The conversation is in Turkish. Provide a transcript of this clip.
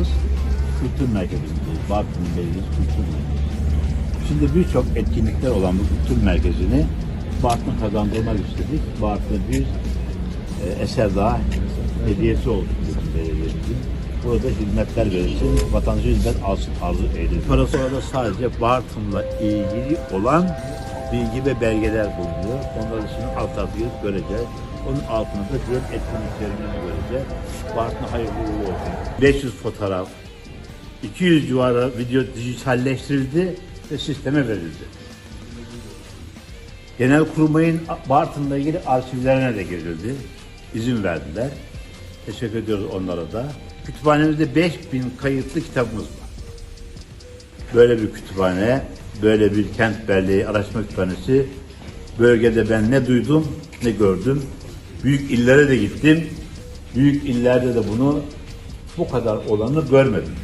yaptığımız kültür merkezimizdeyiz. Bartın Belediyesi Kültür Merkezi. Şimdi birçok etkinlikler olan bu kültür merkezini Bartın kazandırmak istedik. Bartın bir e, eser daha hediyesi oldu bizim belediyemizin. Burada hizmetler verilsin, vatandaşa hizmet alsın arzu edilir. Para sonra da sadece Bartın'la ilgili olan bilgi ve belgeler bulunuyor. Onları şimdi alt tarafı göreceğiz. Onun altında da diğer etkinliklerimizi göreceğiz. Bartın hayırlı uğurlu olsun. 500 fotoğraf, 200 civarı video dijitalleştirildi ve sisteme verildi. Genel kurmayın Bartın'la ilgili arşivlerine de girildi. İzin verdiler. Teşekkür ediyoruz onlara da. Kütüphanemizde 5000 kayıtlı kitabımız var. Böyle bir kütüphane, böyle bir kent belleği araştırma kütüphanesi bölgede ben ne duydum ne gördüm. Büyük illere de gittim. Büyük illerde de bunu bu kadar olanı görmedim.